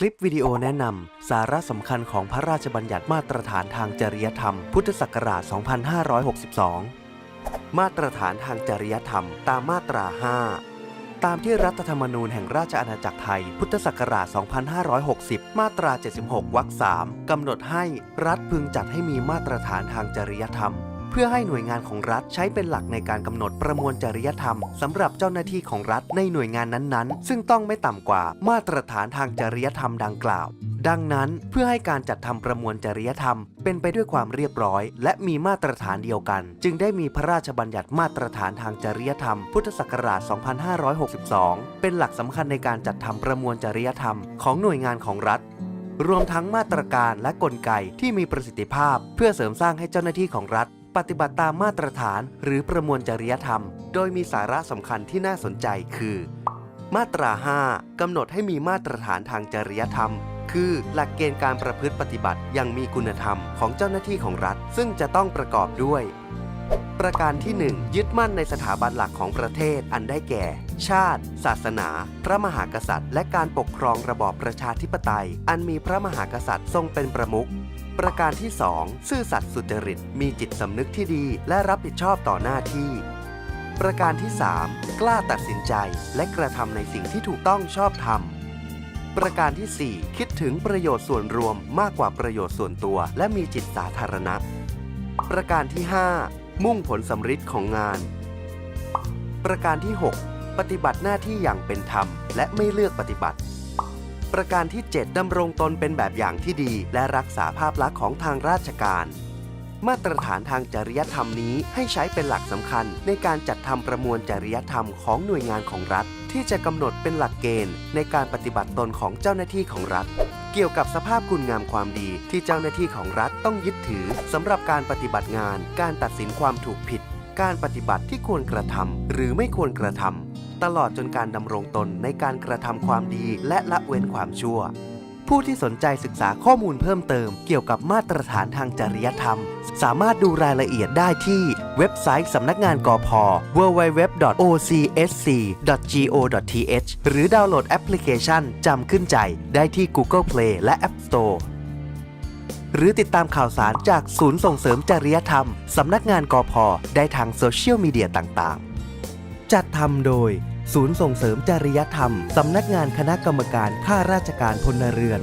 คลิปวิดีโอแนะนำสาระสำคัญของพระราชบัญญัติมาตรฐานทางจริยธรรม พุทธศักราช 2562 มาตรฐานทางจริยธรรม ตามมาตรา 5 ตามที่รัฐธรรมนูญแห่งราชอาณาจักรไทย พุทธศักราช 2560 มาตรา 76 วรรค 3 กำหนดให้รัฐพึงจัดให้มีมาตรฐานทางจริยธรรม เพื่อให้หน่วยงานของรัฐใช้เป็นหลักในการกำหนดประมวลจริยธรรมสำหรับเจ้าหน้าที่ของรัฐในหน่วยงานนั้นๆ ซึ่งต้องไม่ต่ำกว่ามาตรฐานทางจริยธรรมดังกล่าว ดังนั้นเพื่อให้การจัดทำประมวลจริยธรรม เป็นไปด้วยความเรียบร้อย และมีมาตรฐานเดียวกัน จึงได้มีพระราชบัญญัติมาตรฐานทางจริยธรรม พุทธศักราช 2562 เป็นหลักสำคัญในการจัดทำประมวลจริยธรรม ของหน่วยงานของรัฐรวมทั้งมาตรการและกลไกที่มีประสิทธิภาพ เพื่อเสริมสร้างให้เจ้าหน้าที่ของรัฐ ปฏิบัติตามมาตรฐานหรือประมวลจริยธรรม โดยมีสาระสำคัญที่น่าสนใจคือ มาตรา 5 กำหนดให้มีมาตรฐานทางจริยธรรม คือหลักเกณฑ์การประพฤติปฏิบัติอย่างมีคุณธรรมของเจ้าหน้าที่ของรัฐ ซึ่งจะต้องประกอบด้วย ประการที่ 1 ยึดมั่นในสถาบันหลักของประเทศอันได้แก่ ชาติ ศาสนา พระมหากษัตริย์ และการปกครองระบอบประชาธิปไตย อันมีพระมหากษัตริย์ทรงเป็นประมุข ประการที่ 2 ซื่อสัตย์สุจริต มีจิตสำนึกที่ดีและรับผิดชอบต่อหน้าที่ ประการที่ 3 กล้าตัดสินใจและกระทำในสิ่งที่ถูกต้องชอบธรรมประการที่ 4 คิดถึงประโยชน์ส่วนรวมมากกว่าประโยชน์ส่วนตัว และมีจิตสาธารณะ ประการที่ 5 มุ่งผลสำฤทธิ์ของงาน ประการที่ 6 ปฏิบัติหน้าที่อย่างเป็นธรรม และไม่เลือกปฏิบัติ ประการที่ 7 ดำรงตนเป็นแบบอย่างที่ดี และรักษาภาพลักษณ์ของทางราชการ มาตรฐานทางจริยธรรมนี้ให้ใช้เป็นหลักสำคัญ ในการจัดทำประมวลจริยธรรมของหน่วยงานของรัฐ ที่จะกำหนดเป็นหลักเกณฑ์ ในการปฏิบัติตนของเจ้าหน้าที่ของรัฐ เกี่ยวกับสภาพคุณงามความดีที่เจ้าหน้าที่ของรัฐต้องยึดถือสำหรับการปฏิบัติงาน การตัดสินความถูกผิด การปฏิบัติที่ควรกระทำหรือไม่ควรกระทำ ตลอดจนการดำรงตนในการกระทำความดีและละเว้นความชั่ว ผู้ที่สนใจศึกษาข้อมูลเพิ่มเติมเกี่ยวกับมาตรฐานทางจริยธรรม สามารถดูรายละเอียดได้ที่เว็บไซต์สำนักงานกพ www.ocsc.go.th หรือดาวน์โหลดแอปพลิเคชันจำขึ้นใจได้ที่ Google Play และ App Store หรือติดตามข่าวสารจากศูนย์ส่งเสริมจริยธรรม สำนักงานกพได้ทางโซเชียลมีเดียต่างๆ จัดทำโดย ศูนย์ส่งเสริมจริยธรรม สำนักงานคณะกรรมการข้าราชการพลเรือน